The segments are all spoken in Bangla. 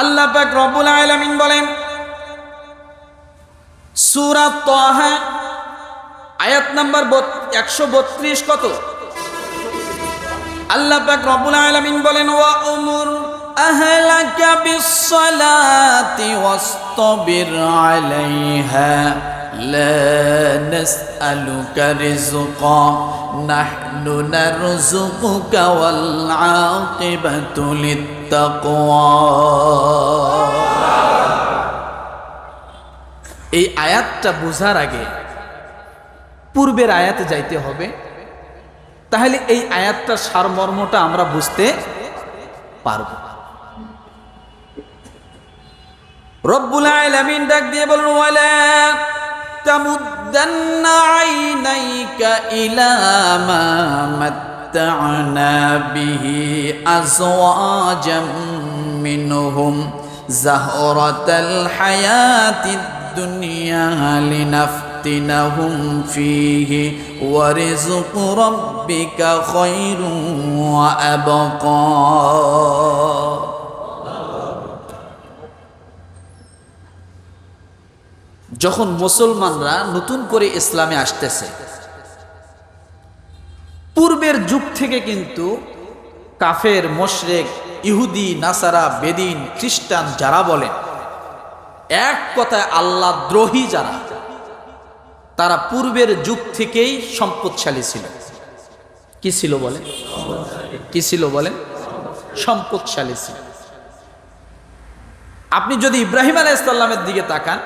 আল্লাহ পাক রব্বুল আলামিন বলেন, সূরা তাহা, আয়াত নাম্বার একশো বত্রিশ কত? আল্লাহ পাক রব্বুল আলামিন বলেন, ওয়া উমুর আহলাকা বিসসালাতি ওয়াসতাবির আলাইহা। لا نسألك رزقا نحن نرزقك والعاقبة للتقوى এই আয়াতটা বোঝার আগে পূর্বের আয়াতে যাইতে হবে তাহলে এই আয়াতটার সারমর্মটা আমরা বুঝতে পারব রব্বুল আলামিন ডাক দিয়ে বলুন ওয়ালা تمدن عينيك إلى ما متعنا به أزواجا منهم زهرة الحياة الدنيا لنفتنهم فيه ورزق ربك خير وأبقى. যখন মুসলমানরা নতুন করে ইসলামে আসতেছে, পূর্বের যুগ থেকে কিন্তু কাফের, মোশরেক, ইহুদি, নাসারা, বেদিন, খ্রিস্টান যারা বলেন, এক কথায় আল্লাহ দ্রোহী যারা, তারা পূর্বের যুগ থেকেই সম্পদশালী ছিল। কি ছিল বলেন? কি ছিল বলেন? সম্পদশালী ছিল। আপনি যদি ইব্রাহিম আলাইসাল্লামের দিকে তাকান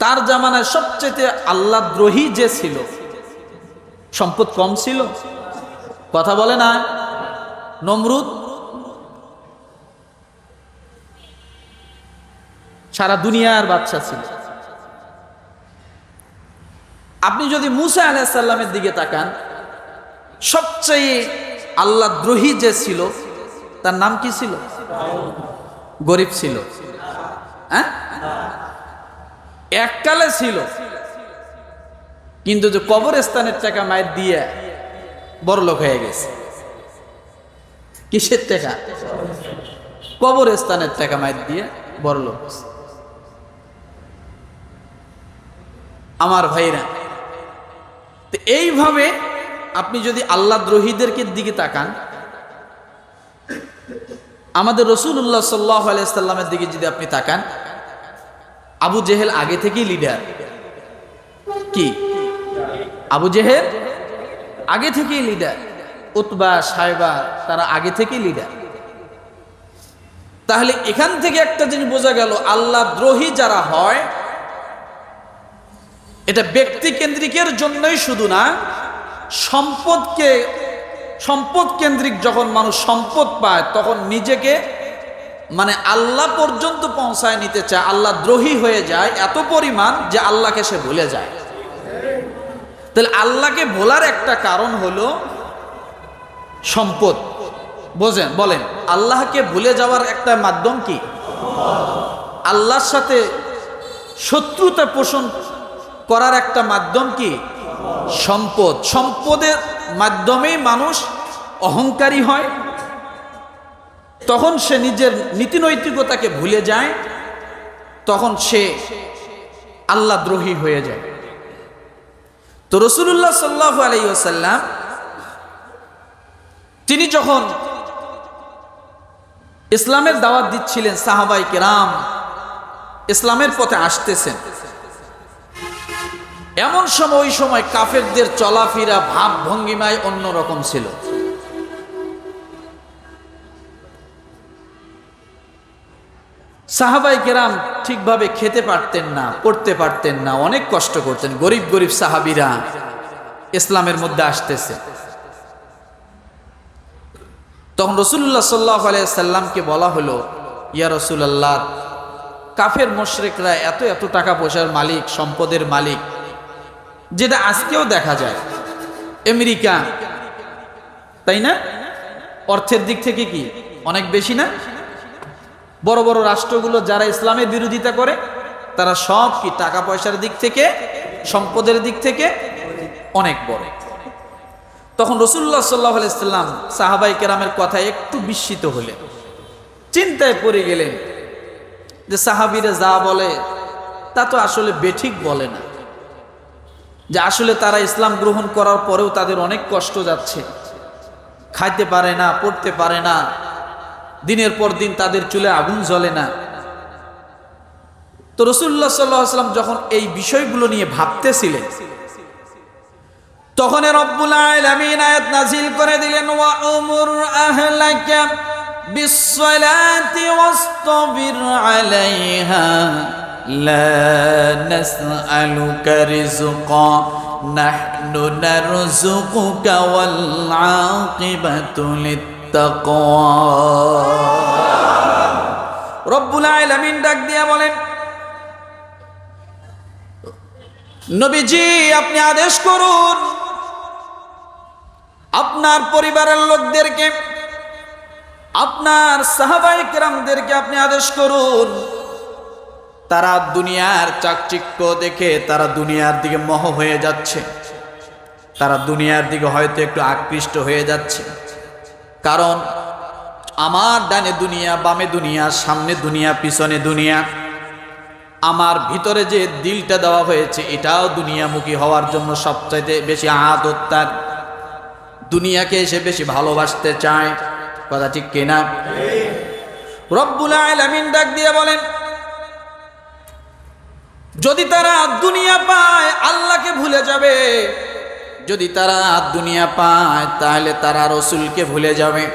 তার জামানায় সবচেয়ে আল্লাহ দ্রোহী যে ছিল? সম্পদ কম ছিল? কথা বলে না? নমরুদ? সারা দুনিয়ার বাচ্চা ছিল। আপনি যদি মুসা আলাহিসাল্লামের দিকে তাকান, সবচেয়ে আল্লাহ দ্রোহী যে ছিল, তার নাম কি ছিল? গরিব ছিল। হ্যাঁ? এককালে ছিল। কিন্তু যে কবরস্থানের টাকা মায়ের দিয়ে বড় লোক হয়ে গেছে। কিসের টাকা কবরস্থানের টাকা মায়ের দিয়ে বড় লোক আমার ভাইরা, তো এইভাবে আপনি যদি আল্লাহ দ্রোহীদেরকে দিকে তাকান, আমাদের রসুল্লাহ সাল্লাহ আলাইসাল্লামের দিকে যদি আপনি তাকান আবু জেহেল আগে থেকেই লিডার কি? আবু জেহেল আগে থেকেই লিডার উতবা সাহেবা তারা আগে থেকেই লিডার তাহলে এখান থেকে একটা জিনিস বোঝা গেল, আল্লাহ দ্রোহী যারা হয়, এটা ব্যক্তি কেন্দ্রিকের জন্যই শুধু না, সম্পদকে, সম্পদ কেন্দ্রিক যখন মানুষ সম্পদ পায়, তখন নিজেকে মানে আল্লাহ পর্যন্ত পৌঁছায় নিতে চায়, আল্লাহ দ্রোহী হয়ে যায় এত পরিমাণ যে আল্লাহকে সে ভুলে যায়। তাহলে আল্লাহকে ভোলার একটা কারণ হলো সম্পদ। বোঝেন, বলেন, আল্লাহকে ভুলে যাওয়ার একটা মাধ্যম কি? আল্লাহর সাথে শত্রুতা পোষণ করার একটা মাধ্যম কি? সম্পদ। সম্পদের মাধ্যমেই মানুষ অহংকারী হয় তখন সে নিজের নীতিনৈতিকতাকে ভুলে যায়, তখন সে আল্লাহ দ্রোহী হয়ে যায়। তো রসুল্লাহ সাল্লাহ আলাইসাল্লাম তিনি যখন ইসলামের দাওয়াত দিচ্ছিলেন সাহাবাই কেরাম, ইসলামের পথে আসতেছেন। এমন সময়, ওই সময় কাফেরদের চলাফেরা ভাব ভঙ্গিমায় অন্যরকম ছিল। সাহাবাই কেরাম ঠিকভাবে খেতে পারতেন না, পড়তে পারতেন না, অনেক কষ্ট করতেন, গরিব গরিব সাহাবিরা ইসলামের মধ্যে আসতেছে। তখন রসুল্লাহ সাল্লাহ সাল্লামকে বলা হলো, ইয়া রসুল্লাহ কাফের মোশরেকরা এত এত টাকা পয়সার মালিক, সম্পদের মালিক, যেটা আজকেও দেখা যায়, আমেরিকা, তাই না? অর্থের দিক থেকে কি? অনেক বেশি না? বড় বড় রাষ্ট্রগুলো যারা ইসলামের বিরোধিতা করে, তারা সব কি টাকা পয়সার দিক থেকে, সম্পদের দিক থেকে অনেক বড়। তখন রসুল্লাহ সাল্লাহ আলাইসাল্লাম সাহাবাই কেরামের কথা একটু বিস্মিত হলেন। চিন্তায় পড়ে গেলেন যে সাহাবিরা যা বলে, তা তো আসলে বেঠিক বলে না। যে আসলে তারা ইসলাম গ্রহণ করার পরেও তাদের অনেক কষ্ট যাচ্ছে। খাইতে পারে না, পড়তে পারে না দিনের পর দিন তাদের চুলে আগুন জ্বলে না। তো রসুল্লাহ সাল্লাম যখন এই বিষয়গুলো নিয়ে ভাবতেছিলেন, তখন রব্বুল নাজিল করে দিলেন, ওয়া আলাইহা নাহনু নারযুকুকা ওয়াল আকিবাতু লিত্তাকওয়া বলেন, নবীজি, আপনি আদেশ করুন, আপনার পরিবারের লোকদেরকে, আপনার সাহাবাই কেরামদেরকে আপনি আদেশ করুন, তারা দুনিয়ার চাকচিক্য দেখে তারা দুনিয়ার দিকে মোহ হয়ে যাচ্ছে। তারা দুনিয়ার দিকে হয়তো একটু আকৃষ্ট হয়ে যাচ্ছে। কারণ আমার ডানে দুনিয়া, বামে দুনিয়া, সামনে দুনিয়া, পিছনে দুনিয়া। আমার ভিতরে যে দিলটা দেওয়া হয়েছে, এটাও দুনিয়ামুখী হওয়ার জন্য সবচাইতে বেশি আদত তার। দুনিয়াকে এসে বেশি ভালোবাসতে চায়। কথা ঠিক কিনা রব্বুল আলামিন ডাক দিয়ে বলেন, যদি তারা দুনিয়া পায়, আল্লাহকে ভুলে যাবে। যদি তারা দুনিয়া পায়, তাহলে তারা রসুলকে ভুলে যাবে।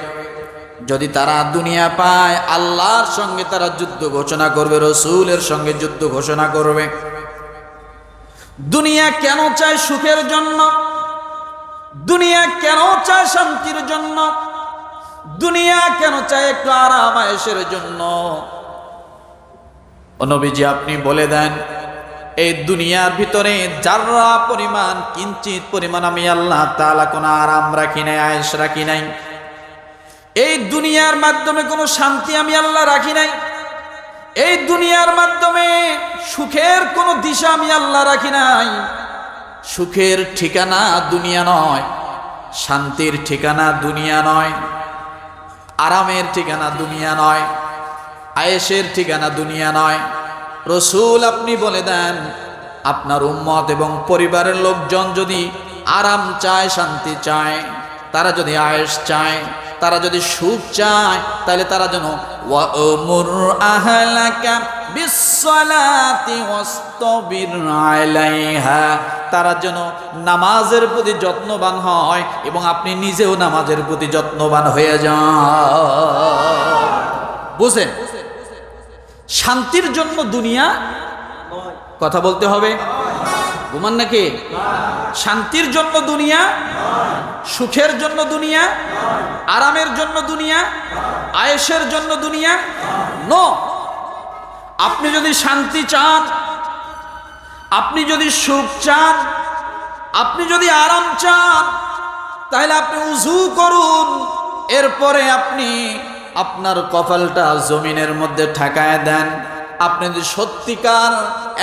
যদি তারা দুনিয়া পায়, আল্লাহর সঙ্গে তারা যুদ্ধ ঘোষণা করবে, রসুলের সঙ্গে যুদ্ধ ঘোষণা করবে। দুনিয়া কেন চায় সুখের জন্য? দুনিয়া কেন চায় শান্তির জন্য? দুনিয়া কেন চায় একটু আরাম আয়েসের জন্য? নবীজি, আপনি বলে দেন এই দুনিয়ার ভিতরে যারা পরিমাণ কিঞ্চিত পরিমাণ আমি আল্লাহ তালা কোনো আরাম রাখি নাই আয়েস রাখি নাই। এই দুনিয়ার মাধ্যমে কোনো শান্তি আমি আল্লাহ রাখি নাই। এই দুনিয়ার মাধ্যমে সুখের কোনো দিশা আমি আল্লাহ রাখি নাই। সুখের ঠিকানা দুনিয়া নয়, শান্তির ঠিকানা দুনিয়া নয়, আরামের ঠিকানা দুনিয়া নয় আয়েসের ঠিকানা দুনিয়া নয় রসুল আপনি বলে দেন, আপনার উম্মত এবং পরিবারের লোকজন যদি আরাম চায়, শান্তি চায়, তারা যদি আয়েস চায়, তারা যদি সুখ চায়, তাহলে তারা যেন তারা যেন নামাজের প্রতি যত্নবান হয় এবং আপনি নিজেও নামাজের প্রতি যত্নবান হয়ে যান। বুঝেন শান্তির জন্য দুনিয়া কথা বলতে হবে। ঘুমান নাকি? শান্তির জন্য দুনিয়া, সুখের জন্য দুনিয়া, আরামের জন্য দুনিয়া আয়েসের জন্য দুনিয়া। নো আপনি যদি শান্তি চান, আপনি যদি সুখ চান, আপনি যদি আরাম চান, তাহলে আপনি উজু করুন। এরপরে আপনি আপনার কপালটা জমিনের মধ্যে ঠেকায় দেন। আপনি যদি সত্যিকার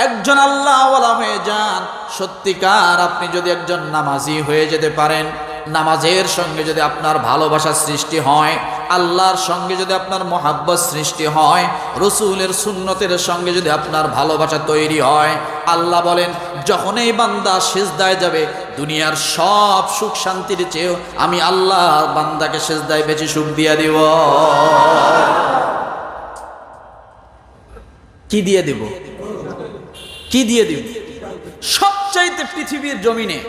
একজন আল্লাহওয়ালা হয়ে যান, সত্যিকার আপনি যদি একজন নামাজি হয়ে যেতে পারেন নামাজের সঙ্গে যদি আপনার ভালোবাসা সৃষ্টি হয়, আল্লাহর সঙ্গে যদি আপনার মহাব্বত সৃষ্টি হয়, রসুলের সুন্নতের সঙ্গে যদি আপনার ভালোবাসা তৈরি হয়, আল্লাহ বলেন যখন এই বান্দা সেজদায় যাবে, দুনিয়ার সব সুখ শান্তির চেয়েও আমি আল্লাহ বান্দাকে সেজদায় বেশি সুখ দিয়ে দিব। কি দিয়ে দিব? কি দিয়ে দিব? সবচাইতে পৃথিবীর জমিনে,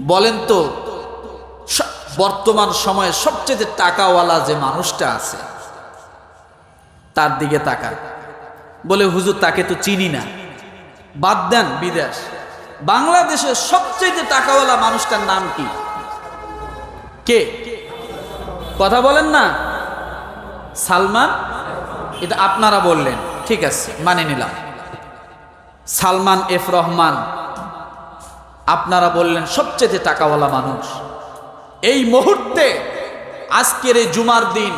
বলেন তো বর্তমান সময়ে সবচেয়ে টাকাওয়ালা যে মানুষটা আছে, তার দিকে তাকা। বলে, হুজুর, তাকে তো চিনি না। বাদ দেন বিদেশ। বাংলাদেশের সবচেয়ে টাকাওয়ালা মানুষটার নাম কি? কে? কথা বলেন না। সালমান? এটা আপনারা বললেন। ঠিক আছে মানে নিলাম। সালমান এফ রহমান, আপনারা বললেন সবচেয়ে টাকাওয়ালা মানুষ। এই মুহূর্তে আজকের এই জুমার দিন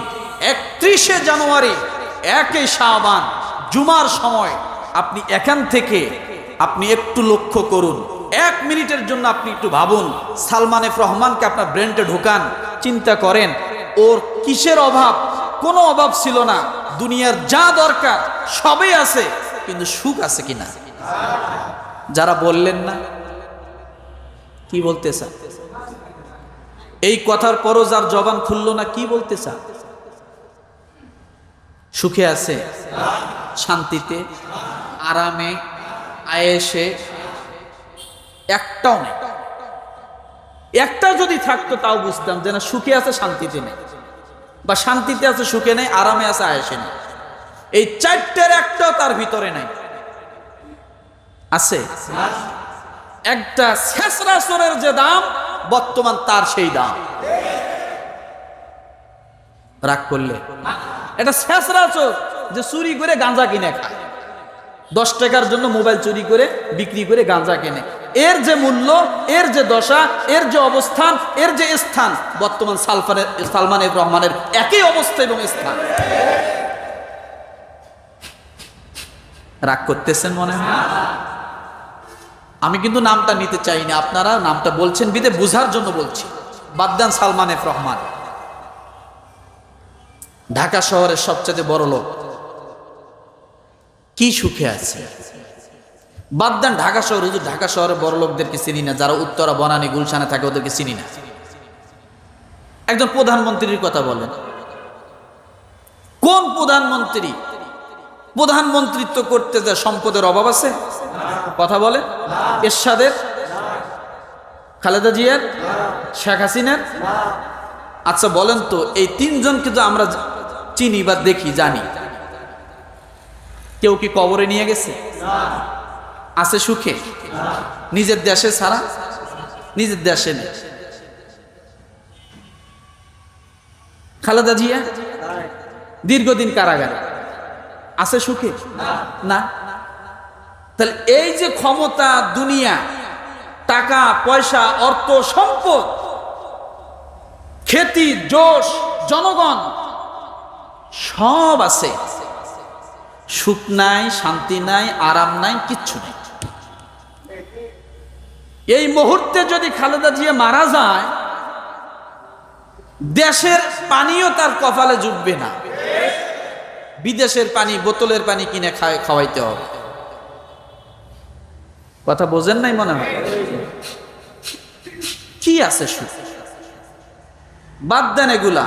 একত্রিশে জানুয়ারি, একে শাহবান জুমার সময় আপনি এখান থেকে আপনি একটু লক্ষ্য করুন। এক মিনিটের জন্য আপনি একটু ভাবুন, সালমান এফ রহমানকে আপনার ব্রেনটে ঢোকান, চিন্তা করেন, ওর কিসের অভাব? কোনো অভাব ছিল না। দুনিয়ার যা দরকার সবই আছে, কিন্তু সুখ আছে কিনা? যারা বললেন না, কি বলতে চান? এই কথার পরও যার জবান খুললো না, কি বলতে চান সুখে আছে, শান্তিতে, আরামে, আয়েসে, একটাও নেই। একটা যদি থাকতো তাও বুঝতাম যে না, সুখে আছে, শান্তিতে নেই। বা শান্তিতে আছে, সুখে নেই, আরামে আছে, আয়েসে নেই। এই চারটের একটাও তার ভিতরে নাই। আছে। একটা শেষরা সোরের যে দাম বর্তমান তার সেই দাম। রাগ করলে। এটা শেষরা চোর যে চুরি করে গাঁজা কিনে খায়। দশ টাকার জন্য মোবাইল চুরি করে বিক্রি করে গাঁজা কেনে। এর যে মূল্য, এর যে দশা, এর যে অবস্থান, এর যে স্থান, বর্তমান সালফানের সালমান রহমানের একই অবস্থা এবং স্থান। রাগ করতেছেন মনে হয়? আমি কিন্তু নামটা নিতে চাই না আপনারা নামটা বলছেন বিদে, বুঝার জন্য বলছি। বাদ্দান সালমান এফ রহমান। ঢাকা শহরের সবচেয়ে বড় লোক। কি সুখে আছে। বাদ দেন ঢাকা শহর, হুজুর, ঢাকা শহরের বড় লোকদেরকে চিনি না, যারা উত্তরা, বনানী, গুলশানে থাকে ওদেরকে চিনি না। একজন প্রধানমন্ত্রীর কথা বলেন। কোন প্রধানমন্ত্রী? প্রধানমন্ত্রিত্ব করতে যা সম্পদের অভাব আছে? কথা বলে? এরশাদের? খালেদা জিয়ার? শেখ হাসিনার? আচ্ছা বলেন তো, এই তিনজনকে তো আমরা চিনি বা দেখি, জানি। কেউ কি কবরে নিয়ে গেছে? আছে সুখে? নিজের দেশে ছাড়া নিজের দেশে নেই। খালেদা জিয়া? দীর্ঘদিন কারাগারে। আছে সুখে? না? তাহলে এই যে ক্ষমতা, দুনিয়া, টাকা, পয়সা, অর্থ, সম্পদ খ্যাতি যশ জনগণ, সব আছে। সুখ নাই, শান্তি নাই, আরাম নাই, কিচ্ছু নেই। এই মুহূর্তে যদি খালেদা জিয়া মারা যায়, দেশের পানিও তার কপালে জুটবে না। বিদেশের পানি, বোতলের পানি কিনে খাওয়াইতে হবে। কথা বোঝেন নাই মনে হয়? কি আছে সুখ বাদ দেন এগুলা।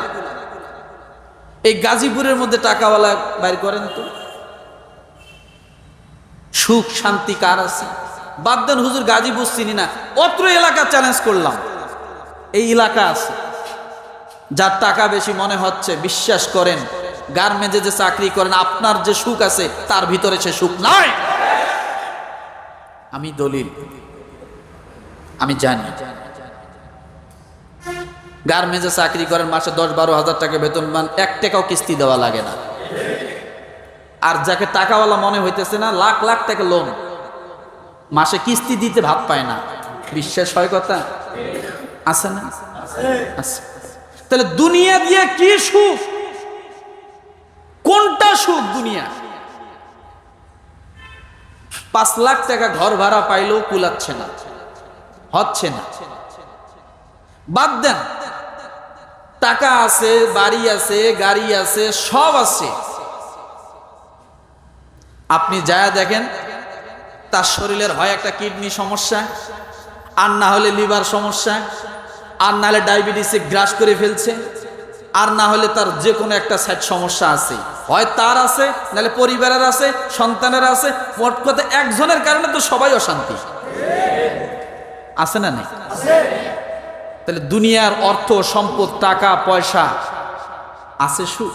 এই গাজীপুরের মধ্যে টাকাওয়ালা বাইর করেন তো। সুখ, শান্তি কার আছে? বাদ দেন হুজুর গাজীপুর চিনি না। অত্র এলাকা চ্যালেঞ্জ করলাম। এই এলাকা আছে। যার টাকা বেশি মনে হচ্ছে, বিশ্বাস করেন। গার্মেন্টে যে চাকরি করেন, আপনার যে সুখ আছে, তার ভিতরে সে সুখ নয় আমি দলিল, আমি জানি। গার্মেন্টে চাকরি করেন, মাসে দশ বারো হাজার টাকা বেতন পান, এক টাকাও কিস্তি দেওয়া লাগে না। আর যাকে টাকাওয়ালা মনে হইতেছে না, লাখ লাখ টাকা লোন। মাসে কিস্তি দিতে ভাত পায় না। বিশ্বাস হয় কথা? আছে না? তাহলে দুনিয়া দিয়ে কি সুখ? কোনটা সুখ দুনিয়া? পাঁচ লাখ টাকা ঘর ভাড়া পাইলেও কুলাচ্ছে না। হচ্ছে না। বাদ দেন। টাকা আছে, বাড়ি আছে, গাড়ি আছে, সব আছে। আপনি যায় দেখেন, তার শরীরের হয় একটা কিডনি সমস্যা, আর না হলে লিভার সমস্যা, আর না হলে ডায়াবেটিসে গ্রাস করে ফেলছে। আর না হলে তার যে কোনো একটা সাইড সমস্যা আছে। হয় তার আছে, নাহলে পরিবারের আছে, সন্তানের আছে, মোট কথা একজনের কারণে তো সবাই অশান্তি। আছে না নেই? তাহলে দুনিয়ার অর্থ, সম্পদ, টাকা, পয়সা আছে সুখ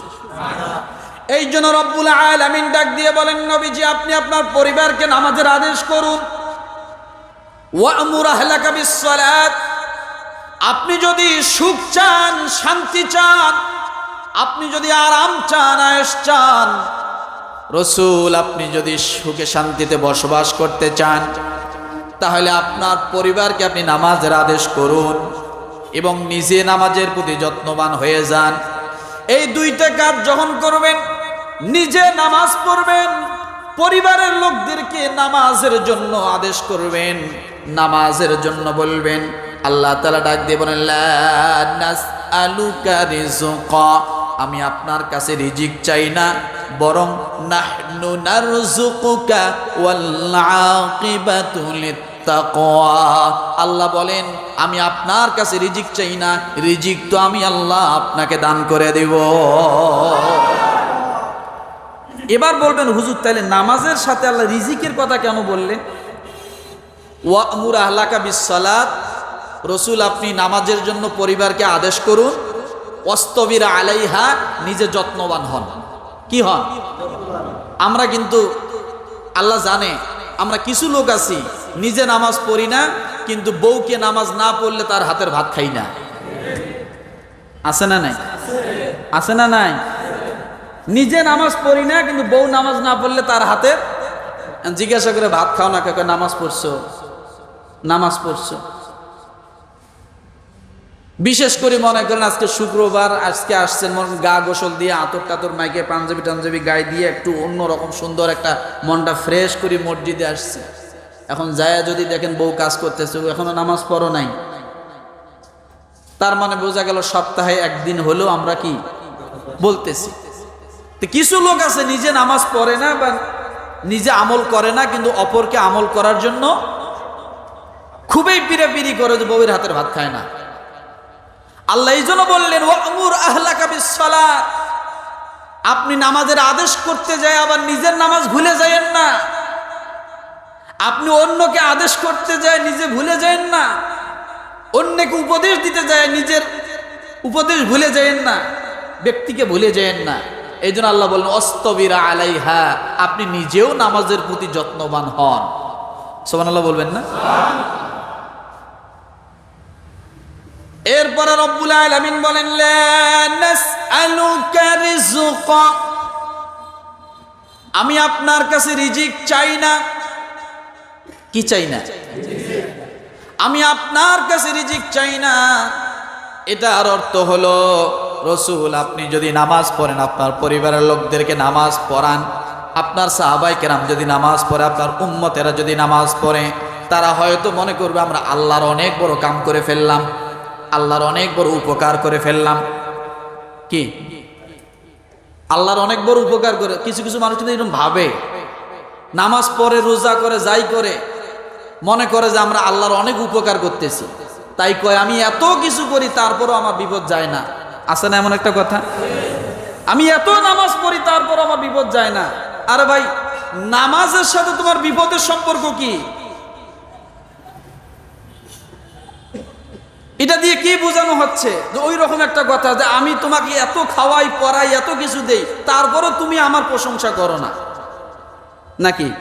এই জন্য রব্বুল আলামিন ডাক দিয়ে বলেন, নবীজি, আপনি আপনার পরিবারকে নামাজের আদেশ করুন। ওয়ামুর আহলাকা বিসসালাত। আপনি যদি সুখ চান, শান্তি চান, আপনি যদি আরাম চান, আয়েশ চান, রসুল, আপনি যদি সুখে শান্তিতে বসবাস করতে চান, তাহলে আপনার পরিবারকে আপনি নামাজের আদেশ করুন এবং নিজে নামাজের প্রতি যত্নবান হয়ে যান। এই দুইটা কাজ যখন করবেন, নিজে নামাজ পড়বেন, পরিবারের লোকদেরকে নামাজের জন্য আদেশ করবেন, নামাজের জন্য বলবেন আল্লাহ তালা ডাক দিয়ে বলেন, লা নাসআলুকা রিজকা আমি আপনার কাছে রিজিক চাই না, বরং নাহনু নারযুকুকা ওয়াল আকিবাতু আল্লাহ বলেন, আমি আপনার কাছে রিজিক চাই না, রিজিক তো আমি আল্লাহ আপনাকে দান করে দেব। এবার বলবেন, হুজুর তাহলে নামাজের সাথে আল্লাহ রিজিকের কথা কেন বললেন ওয়ামুর আহলাকা বিসালাত রসুল, আপনি নামাজের জন্য পরিবারকে আদেশ করুন অস্তবির আলাইহা, নিজে যত্নবান হন। কি হন? আমরা কিন্তু আল্লাহ জানে, আমরা কিছু লোক আছি, নিজে নামাজ পড়ি না, কিন্তু বউকে নামাজ না পড়লে তার হাতের ভাত খাই না। আছে না নাই? আছে না নাই? নিজে নামাজ পড়ি না, কিন্তু বউ নামাজ না পড়লে তার হাতের জিজ্ঞাসা করে, ভাত খাও না, কাকে, নামাজ পড়ছো? নামাজ পড়ছো। বিশেষ করে মনে করেন আজকে শুক্রবার, আজকে আসছেন মন গা গোসল দিয়ে, আতর টাতর মাইকে পাঞ্জাবি টাঞ্জাবি গায়ে দিয়ে একটু অন্যরকম সুন্দর একটা মনটা ফ্রেশ করে মসজিদে আসছে। এখন যায় যদি দেখেন বউ কাজ করতেছে এখনও নামাজ পড়ো নাই। তার মানে বোঝা গেল সপ্তাহে একদিন হলেও আমরা কি বলতেছি। তো কিছু লোক আছে নিজে নামাজ পড়ে না বা নিজে আমল করে না, কিন্তু অপরকে আমল করার জন্য খুবই পিড়াপিড়ি করে যে বউয়ের হাতের ভাত খায় না। আল্লাহ এই জন্য বললেন, ওয়ামুর আহলাকা বিসসালাত। আপনি নামাজের আদেশ করতে যায়, আবার নিজের নামাজ ভুলে যায়েন না। আপনি অন্যকে আদেশ করতে যায়, নিজে ভুলে যায়েন না। অন্যকে উপদেশ দিতে যায়, নিজের উপদেশ ভুলে যায়েন না। ব্যক্তিকে ভুলে যায়েন না। এই জন্য আল্লাহ বললেন, অস্তবিরা আলাইহা। আপনি নিজেও নামাজের প্রতি যত্নবান হন। সোমান আল্লাহ বলবেন না? এরপরে রব্বুল আলামিন বলেন আমি আপনার কাছে রিজিক চাই না। কি চাই না? আমি আপনার কাছে রিজিক চাই না। এটার অর্থ হলো, রসুল, আপনি যদি নামাজ পড়েন, আপনার পরিবারের লোকদেরকে নামাজ পড়ান, আপনার সাহাবাই কেরাম যদি নামাজ পড়ে, আপনার উম্মতেরা যদি নামাজ পড়ে, তারা হয়তো মনে করবে, আমরা আল্লাহর অনেক বড় কাম করে ফেললাম। আল্লাহর অনেক বড় উপকার করে ফেললাম। কি? আল্লাহর অনেক বড় উপকার করে কিছু কিছু মানুষ কিন্তু এরকম ভাবে। নামাজ পড়ে, রোজা করে, যাই করে। মনে করে যে আমরা আল্লাহর অনেক উপকার করতেছি। তাই কয়, আমি এত কিছু করি, তারপরও আমার বিপদ যায় না। আছে না এমন একটা কথা? আমি এত নামাজ পড়ি তারপর আমার বিপদ যায় না। আরে ভাই, নামাজের সাথে তোমার বিপদের সম্পর্ক কি? এটা দিয়ে কি বোঝানো হচ্ছে? যে ওই রকম একটা কথা, যে আমি তোমাকে এত খাওয়াই, পড়াই, এত কিছু দেই, তারপরও তুমি আমার প্রশংসা করো না। নাকি?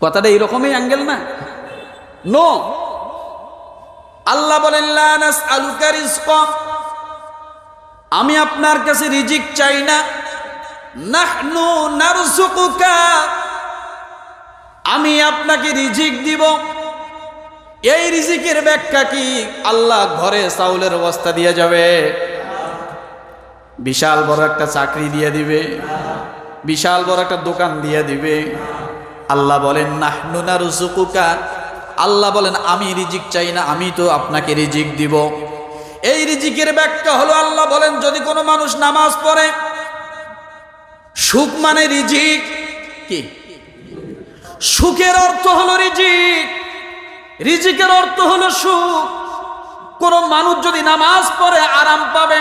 কথাটা এইরকমই অ্যাঙ্গেল না? নো আল্লাহ বলেন আমি আপনার কাছে রিজিক চাই না। আমি আপনাকে রিজিক দিব। এই রিজিকের ব্যাখ্যা কি? আল্লাহ ঘরে চাউলের অবস্থা দিয়ে যাবে। বিশাল বড় একটা চাকরি দিয়ে দিবে। বিশাল বড় একটা দোকান দিয়ে দিবে। আল্লাহ বলেন, নাহনু নারযুকুকা। আল্লাহ বলেন, আমি রিজিক চাই না, আমি তো আপনাকে রিজিক দিব। এই রিজিকের ব্যাখ্যা হলো, আল্লাহ বলেন, যদি কোনো মানুষ নামাজ পড়ে, সুখ মানে রিজিক। কি? সুখের অর্থ হলো রিজিক। রিজিকের অর্থ হলো সুখ। কোন মানুষ যদি নামাজ পড়ে, আরাম পাবে।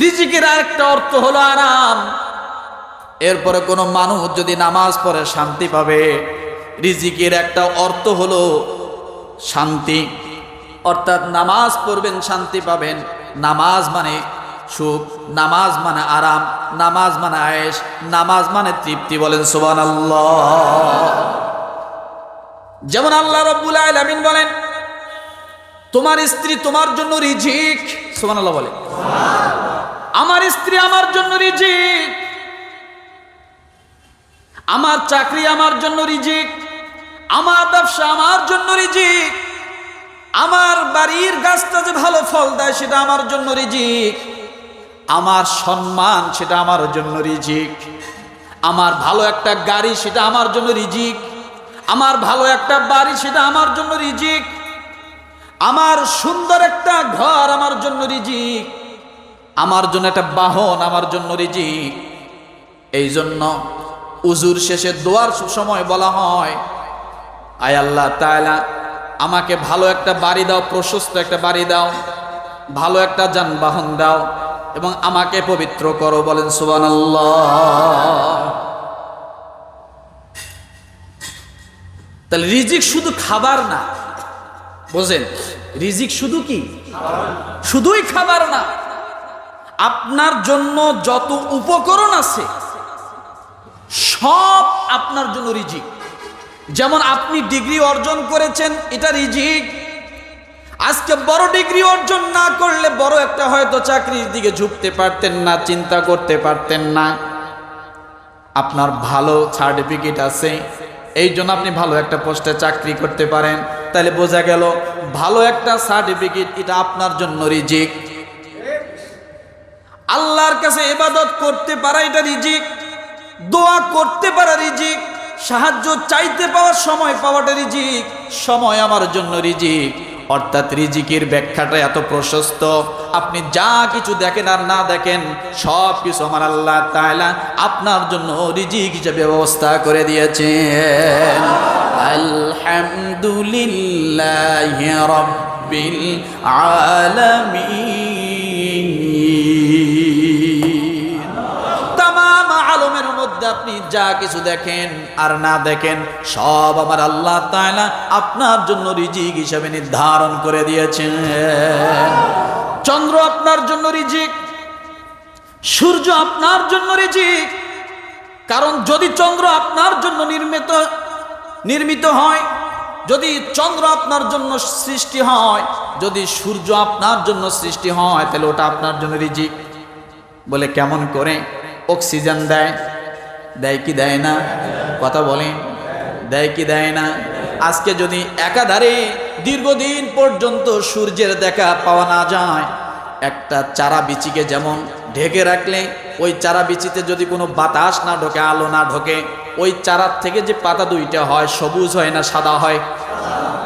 রিজিকের আরেকটা অর্থ হলো আরাম। এরপরে কোনো মানুষ যদি নামাজ পড়ে, শান্তি পাবে। রিজিকের একটা অর্থ হলো শান্তি। অর্থাৎ নামাজ পড়বেন, শান্তি পাবেন। নামাজ মানে সুখ, নামাজ মানে আরাম, নামাজ মানে আয়েস নামাজ মানে তৃপ্তি বলেন সোবান যেমন আল্লাহ রব্বুল আলামিন বলেন, তোমার স্ত্রী তোমার জন্য রিজিক। সোবান আল্লাহ বলে। আমার স্ত্রী আমার জন্য রিজিক। আমার চাকরি আমার জন্য রিজিক। আমার ব্যবসা আমার জন্য রিজিক। আমার বাড়ির গাছটা যে ভালো ফল দেয় সেটা আমার জন্য রিজিক। আমার সম্মান সেটা আমার জন্য রিজিক। আমার ভালো একটা গাড়ি সেটা আমার জন্য রিজিক। আমার ভালো একটা বাড়ি, সেটা আমার জন্য রিজিক। আমার সুন্দর একটা ঘর, আমার জন্য রিজিক। আমার জন্য একটা বাহন, আমার জন্য রিজিক। এই জন্য উজুর শেষে দোয়ার সময় বলা হয়, আয় আল্লাহ তাআলা, আমাকে ভালো একটা বাড়ি দাও, প্রশস্ত একটা বাড়ি দাও, ভালো একটা যানবাহন দাও এবং আমাকে পবিত্র করো। বলেন, সুবহানাল্লাহ। তাহলে রিজিক শুধু খাবার না, বোঝেন, রিজিক শুধু কি? শুধুই খাবার না। আপনার জন্য যত উপকরণ আছে, সব আপনার জন্য রিজিক। যেমন আপনি ডিগ্রি অর্জন করেছেন, এটা রিজিক। আজকে বড় ডিগ্রি অর্জন না করলে বড় একটা হয়তো চাকরির দিকে ঝুঁকতে পারতেন না, চিন্তা করতে পারতেন না। আপনার ভালো সার্টিফিকেট আছে এই জন্য আপনি ভালো একটা পোস্টে চাকরি করতে পারেন। তাহলে বোঝা গেল, ভালো একটা সার্টিফিকেট এটা আপনার জন্য রিজিক। আল্লাহর কাছে এবাদত করতে পারা এটা রিজিক, দোয়া করতে পারা রিজিক, সাহায্য চাইতে পাওয়ার সময় পাওয়াটা রিজিক, সময় আমার জন্য রিজিক। অর্থাৎ রিজিকির ব্যাখ্যাটা এত প্রশস্ত। আপনি যা কিছু দেখেন আর না দেখেন, সব কিছু আমার আল্লাহ তাইলা আপনার জন্য রিজিক হিসেবে ব্যবস্থা করে দিয়েছেন। আলহামদুলিল্লাহ রব্বিল আলামিন। আপনি যা কিছু দেখেন আর না দেখেন, সব আমার আল্লাহ তাআলা আপনার জন্য রিজিক হিসাবে নির্ধারণ করে দিয়েছেন। চন্দ্র আপনার জন্য রিজিক, সূর্য আপনার জন্য রিজিক। কারণ যদি চন্দ্র আপনার জন্য নির্মিত নির্মিত হয়, যদি চন্দ্র আপনার জন্য সৃষ্টি হয়, যদি সূর্য আপনার জন্য সৃষ্টি হয়, তাহলে ওটা আপনার জন্য রিজিক। বলে কেমন করে? অক্সিজেন দেয় দেয় কি দেয় না? কথা বলেন। দেয় কি দেয় না? আজকে যদি একাধারে দীর্ঘদিন পর্যন্ত সূর্যের দেখা পাওয়া না যায়, একটা চারা বিচিকে যেমন ঢেকে রাখলে, ওই চারা বিচিতে যদি কোনো বাতাস না ঢোকে, আলো না ঢোকে, ওই চারার থেকে যে পাতা দুইটা হয়, সবুজ হয় না, সাদা হয়?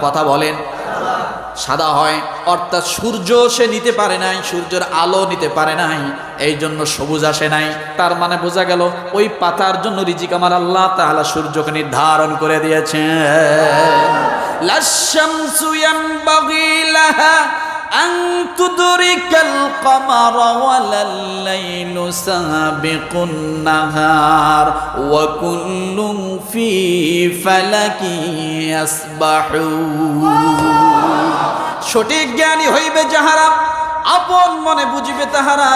কথা বলেন। সাদা হয়, অর্থাৎ সূর্য সে নিতে পারে নাই, সূর্যের আলো নিতে পারে নাই, এই জন্য সবুজ আসে নাই। তার মানে বোঝা গেল, ওই পাতার জন্য রিজিক আমার আল্লাহ তাআলা সূর্যকে নির্ধারণ করে দিয়েছে সাবিকুন নাহার, ওয়া সঠিক জ্ঞানী হইবে যাহারা, আপন মনে বুঝিবে তাহারা,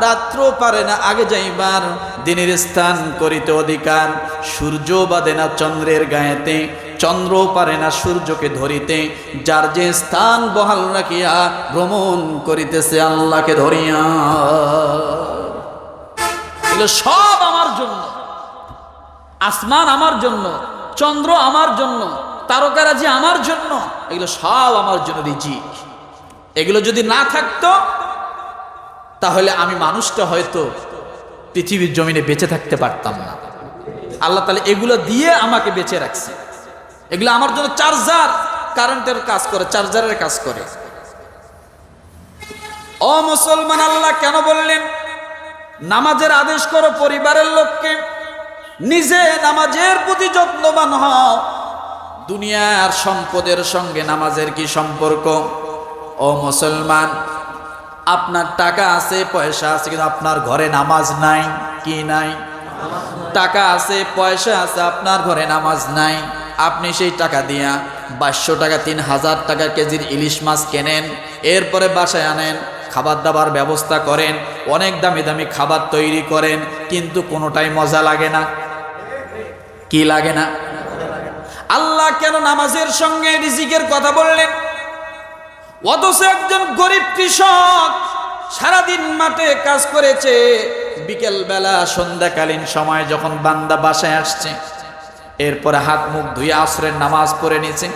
রাত্র পারে না, আগে যাইবার দিনের স্থান করিতে অধিকার। সূর্য বাদে না চন্দ্রের গায়েতে, চন্দ্র পারে না সূর্যকে ধরিতে। যার যে স্থান বহাল রাখিয়া ভ্রমণ করিতেছে আল্লাহকে ধরিয়া। সব আমার জন্য। আসমান আমার জন্য, চন্দ্র আমার জন্য। তারকারাজি আমার জন্য, এগুলো সব আমার জন্য রিজিক। এগুলো যদি না থাকতো, তাহলে আমি মানুষটা হয়তো পৃথিবীর জমিনে বেঁচে থাকতে পারতাম না। আল্লাহ তাহলে এগুলো দিয়ে আমাকে বেঁচে রাখছে। এগুলো আমার জন্য চার্জার, কারেন্টের কাজ করে, চার্জারের কাজ করে। ও মুসলমান আল্লাহ, কেন বললেন, নামাজের আদেশ করো পরিবারের লোককে, নিজে নামাজের প্রতি যত্নবান হও। দুনিয়ার সম্পদের সঙ্গে নামাজের কি সম্পর্ক? ও মুসলমান, আপনার টাকা আছে, পয়সা আছে, কিন্তু আপনার ঘরে নামাজ নাই, কি নাই? টাকা আছে, পয়সা আছে, আপনার ঘরে নামাজ নাই। আপনি সেই টাকা দিয়া বাইশশো টাকা, তিন হাজার টাকা কেজির ইলিশ মাছ কেনেন, এরপরে বাসায় আনেন, খাবার দাবার ব্যবস্থা করেন, অনেক দামি দামি খাবার তৈরি করেন, কিন্তু কোনোটাই মজা লাগে না। কি লাগে না? আল্লাহ কেন নামাজের সঙ্গে রিজিকের কথা বললেন? অথচ একজন গরিব কৃষক সারাদিন মাঠে কাজ করেছে বিকেল বেলা সন্ধ্যাকালীন সময় যখন বান্দা বাসায় আসছে, এরপরে হাত মুখ ধুয়ে আসরের নামাজ পড়ে নিয়েছে,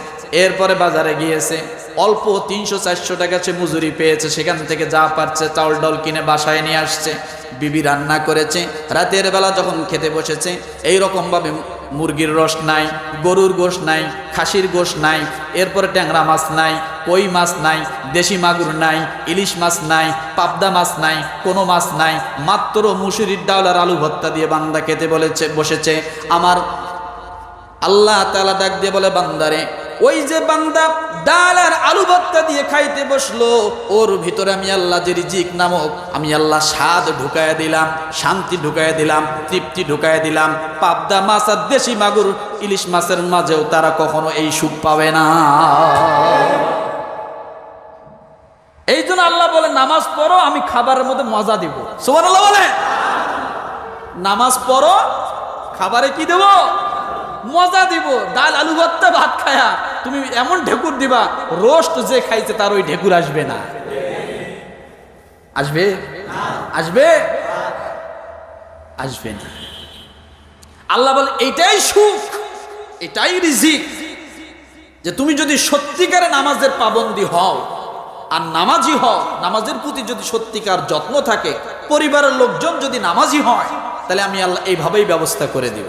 এরপরে বাজারে গিয়েছে, অল্প তিনশো চারশো টাকা সে মজুরি পেয়েছে, সেখান থেকে যা পারছে চাউল ডাল কিনে বাসায় নিয়ে আসছে, বিবি রান্না করেছে, রাতের বেলা যখন খেতে বসেছে এই রকমভাবে মুরগির রস নাই, গরুর গোশ নাই, খাসির গোশ নাই, এরপরে ট্যাংরা মাছ নাই, কই মাছ নাই, দেশি মাগুর নাই, ইলিশ মাছ নাই, পাবদা মাছ নাই, কোনো মাছ নাই, মাত্র মুসুরির ডাল আর আলু ভত্তা দিয়ে বান্দা খেতে বলেছে, বসেছে। আমার আল্লাহ তালা ডাক দিয়ে বলে, বান্দারে ওই যে বান্দা ডাল আর আলু ভর্তা দিয়ে খাইতে বসল, ওর ভিতরে আমি আল্লাহ যে রিজিক নামক, আমি আল্লাহ স্বাদ ঢুকায় দিলাম, শান্তি ঢুকায় দিলাম, তৃপ্তি ঢুকায় দিলাম। পাবদা মাছ আর দেশি মাগুর, ইলিশ মাছের মাঝেও তারা কখনো এই সুখ পাবে না। এই জন্য আল্লাহ বলে, নামাজ পড়ো, আমি খাবারের মধ্যে মজা দিব। সোমান আল্লাহ বলে। নামাজ পড়ো, খাবারে কি দেব? মজা দিব। ডাল, আলু ভর্তা, ভাত খায়া। তুমি এমন ঢেকুর দিবা, রোস্ট যে খাইছে তার ওই ঢেকুর আসবে না। আসবে? আসবে? আসবে না। আল্লাহ বলে, এটাই সুখ, এটাই রিজিক যে তুমি যদি সত্যিকারে নামাজের পাবন্দি হও, আর নামাজি হও, নামাজের প্রতি যদি সত্যিকার যত্ন থাকে, পরিবারের লোকজন যদি নামাজি হয়, তাহলে আমি আল্লাহ এইভাবেই ব্যবস্থা করে দিব।